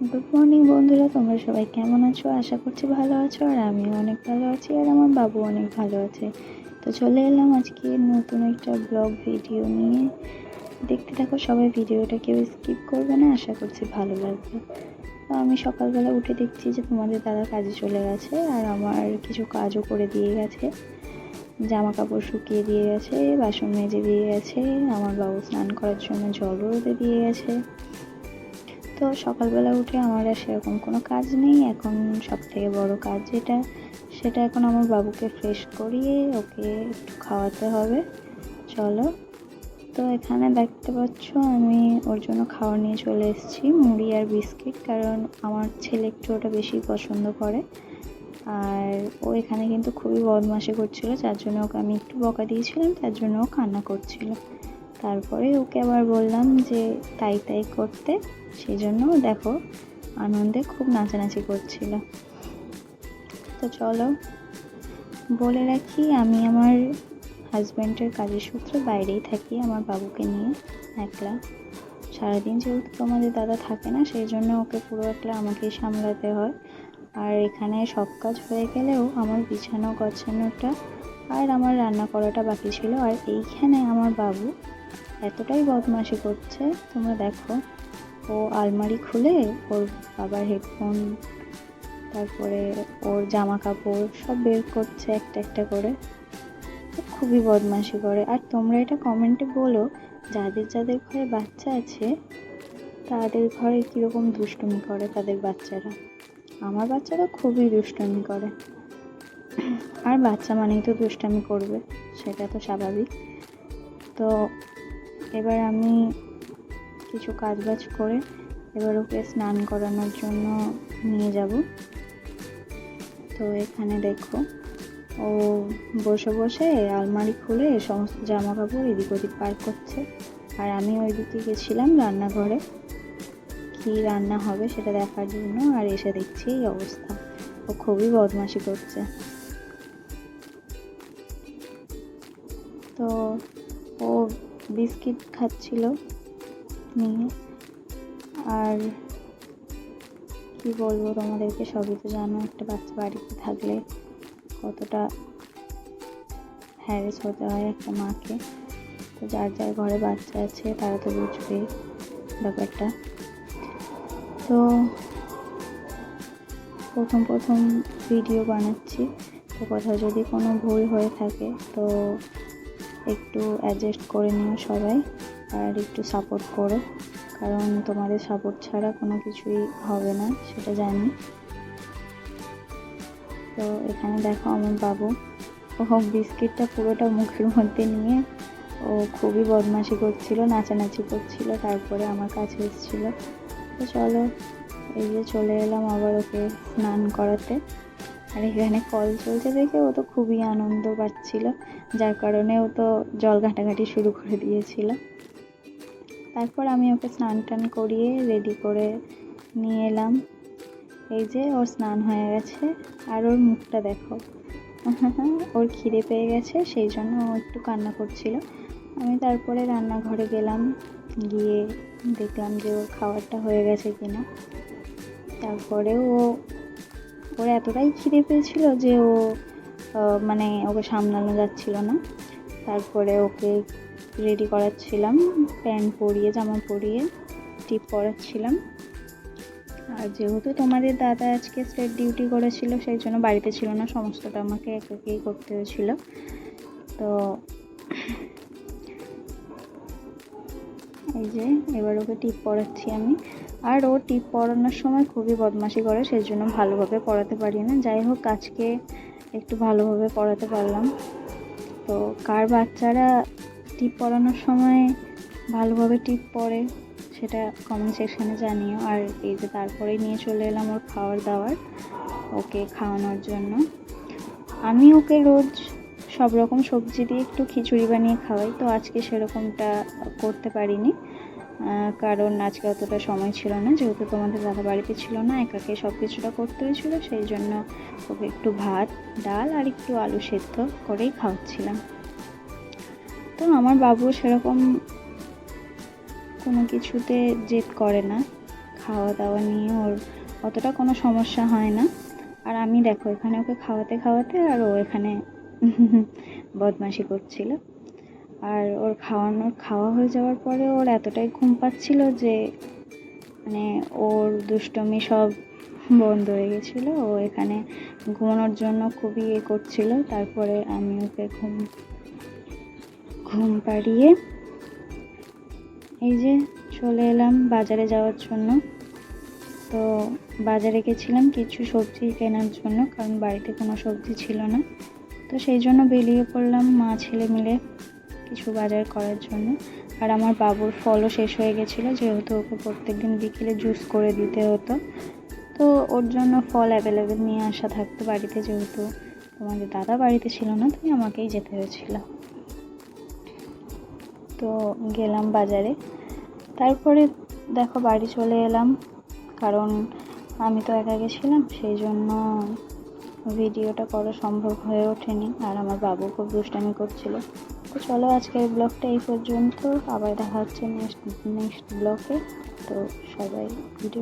Good morning বন্ধুরা, তোমরা সবাই কেমন আছো? আশা করছি ভালো আছো, আর আমিও অনেক ভালো আছি, আর আমার বাবু অনেক ভালো আছে। তো চলে এলাম আজকে নতুন একটা ব্লগ ভিডিও নিয়ে। দেখতে থাকো সবাই ভিডিওটা কেউ স্কিপ করবে না, আশা করছি ভালো লাগবে। তো আমি সকালবেলা উঠে দেখছি যে তোমাদের দাদা কাজে চলে গেছে, আর আমার কিছু কাজও করে দিয়ে গেছে। জামা কাপড় শুকিয়ে দিয়ে গেছে, বাসন মেজে দিয়ে গেছে, আমার বাবু স্নান করার জন্য জলও রোদে দিয়ে গেছে। তো সকালবেলা উঠে আমার আর সেরকম কোনো কাজ নেই। এখন সব থেকে বড় কাজ যেটা, সেটা এখন আমার বাবুকে ফ্রেশ করিয়ে ওকে একটু খাওয়াতে হবে। চলো। তো এখানে দেখতে পাচ্ছ আমি ওর জন্য খাওয়া নিয়ে চলে এসেছি, মুড়ি আর বিস্কিট, কারণ আমার ছেলে একটু ওটা বেশি পছন্দ করে। আর ও এখানে কিন্তু খুবই বদমাশি করছিল, যার জন্য ওকে আমি একটু বকা দিয়েছিলাম, তার জন্য ও কান্না করছিল। তারপরে ওকে আবার বললাম যে তাই তাই করতে, সেই জন্য দেখো আনন্দে খুব নাচানাচি করছিল। তো চলো, বলে রাখি আমি আমার হাজব্যান্ডের কাজের সূত্রে বাইরেই থাকি, আমার বাবুকে নিয়ে একলা। সারাদিন যেহেতু তোমাদের দাদা থাকে না, সেই জন্য ওকে পুরো একলা আমাকেই সামলাতে হয়। আর এখানে সব কাজ হয়ে গেলেও আমার বিছানো গছানোটা আর আমার রান্না করাটা বাকি ছিল। আর এইখানে আমার বাবু এতটাই বদমাশি করছে, তোমরা দেখো। ও আলমারি খুলে ওর বাবার হেডফোন তারপরে ওর জামা কাপড় সব বের করছে একটা একটা করে। খুবই বদমাশি করে। আর তোমরা এটা কমেন্টে বলো, যাদের যাদের ঘরে বাচ্চা আছে, তাদের ঘরে কীরকম দুষ্টুমি করে তাদের বাচ্চারা? আমার বাচ্চারা খুবই দুষ্টুমি করে। আর বাচ্চা মানেই তো দুষ্টামি করবে, সেটা তো স্বাভাবিক। তো এবার আমি কিছু কাজ বাজ করে এবার ওকে স্নান করানোর জন্য নিয়ে যাব। তো এখানে দেখো, ও বসে বসে আলমারি খুলে সমস্ত জামা কাপড় এদিক ওদিক পার করছে। আর আমি ওই দিকে গেছিলাম রান্নাঘরে। কি রান্না হবে সেটা দেখার জন্য আর এসে দেখছি এই অবস্থা। ও খুবই বদমাশি করছে। তো ও বিস্কিট খাচ্ছিল নিয়ে। আর কি বলব তোমাদেরকে, সবই তো জানো, একটা বাচ্চা বাড়িতে থাকলে কতটা হ্যারেস হতে হয় একটা মাকে। তো যার যার ঘরে বাচ্চা আছে, তারা তো বুঝবে ব্যাপারটা। তো প্রথম প্রথম ভিডিও বানাচ্ছি। তো কোথাও যদি কোনো ভুল হয়ে থাকে, তো একটু অ্যাডজাস্ট করে নিও সবাই আর একটু সাপোর্ট করো। কারণ তোমাদের সাপোর্ট ছাড়া কোনো কিছুই হবে না, সেটা জানি। তো এখানে দেখো আমার বাবু। ও বিস্কিটটা পুরোটা মুখের মধ্যে নিয়ে ও খুবই বদমাশি করছিল, নাচানাচি করছিল, তারপরে আমার কাছে এসেছিল। তো চলো, এই যে চলে এলাম আবার ওকে স্নান করাতে। আর এখানে কল চলছে দেখে ও তো খুবই আনন্দ পাচ্ছিল। যার কারণে ও তো জল ঘাটাঘাটি শুরু করে দিয়েছিল। তারপর আমি ওকে স্নান টান করিয়ে রেডি করে নিয়ে এলাম। এই যে ওর স্নান হয়ে গেছে আর ওর মুখটা দেখো। ওর খিদে পেয়ে গেছে, সেই জন্য ও একটু কান্না করছিল। আমি তারপরে রান্নাঘরে গেলাম, গিয়ে দেখলাম যে ওর খাবারটা হয়ে গেছে কিনা। তারপরে ও, ওর এতটাই খিদে পেয়েছিল যে ও মানে ওকে সামলানো যাচ্ছিল না। তারপরে ওকে রেডি করাচ্ছিলাম প্যান্ট পরিয়ে, জামা পরিয়ে টিপ পরাচ্ছিলাম। আর যেহেতু তোমাদের দাদা আজকে স্টেট ডিউটি করেছিল, সেই জন্য বাড়িতে ছিল না, সমস্তটা আমাকে একাকেই করতে হয়েছিল। তো এই যে, এবার ওকে টিপ পড়াচ্ছি আমি। আর ও টিপ পরানোর সময় খুবই বদমাশি করে, সেই জন্য ভালোভাবে পড়াতে পারি না। যাই হোক, আজকে একটু ভালোভাবে পড়াতে পারলাম। তো কার বাচ্চারা টিপ পরানোর সময় ভালোভাবে টিপ পড়ে সেটা কমেন্ট সেকশানে জানিও। আর এই যে তারপরে নিয়ে চলে এলাম ওর খাওয়ার দাওয়ার, ওকে খাওয়ানোর জন্য। আমি ওকে রোজ সব রকম সবজি দিয়ে একটু খিচুড়ি বানিয়ে খাওয়াই, তো আজকে সেরকমটা করতে পারিনি। কারণ আজকে অতটা সময় ছিল না, যেহেতু তোমাদের দাদা বাড়িতে ছিল না, একাকে সব কিছুটা করতে হয়েছিল, সেই জন্য ওকে একটু ভাত, ডাল আর একটু আলু সেদ্ধ করেই খাওয়াচ্ছিলাম। তো আমার বাবু সেরকম কোনো কিছুতে জেদ করে না খাওয়া দাওয়া নিয়ে ওর অতটা কোনো সমস্যা হয় না। আর আমি দেখো, এখানে ওকে খাওয়াতে খাওয়াতে আর ও এখানে বদমাশি করছিল। আর ওর খাওয়ানোর খাওয়া হয়ে যাওয়ার পরে ওর এতটাই ঘুম পাচ্ছিল যে মানে ওর দুষ্টমি সব বন্ধ হয়ে গেছিল। ও এখানে ঘুমানোর জন্য খুবই ইয়ে করছিল। তারপরে আমি ওকে ঘুম ঘুম পাড়িয়ে এই যে চলে এলাম বাজারে যাওয়ার জন্য। তো বাজারে গেছিলাম কিছু সবজি কেনার জন্য, কারণ বাড়িতে কোনো সবজি ছিল না। তো সেই জন্য বেরিয়ে পড়লাম মা ছেলে মিলে। কিছু বাজার করার জন্য। আর আমার বাবুর ফলও শেষ হয়ে গেছিল, যেহেতু ওকে প্রত্যেকদিন বিকেলে জুস করে দিতে হতো। তো ওর জন্য ফল অ্যাভেলেবেল নিয়ে আসা থাকতো বাড়িতে, যেহেতু তোমাদের দাদা বাড়িতে ছিল না, তাই আমাকেই যেতে হয়েছিল। তো গেলাম বাজারে। তারপরে দেখো বাড়ি চলে এলাম, কারণ আমি তো একা গেছিলাম, সেই জন্য ভিডিওটা করা সম্ভব হয়ে ওঠেনি, আর আমার বাবু খুব দুষ্টামি করছিল। তো চলো আজকের ব্লগটা এই পর্যন্ত। আবার দেখা হচ্ছে নেক্সট নেক্সট ব্লগে। তো সবাই ভিডিও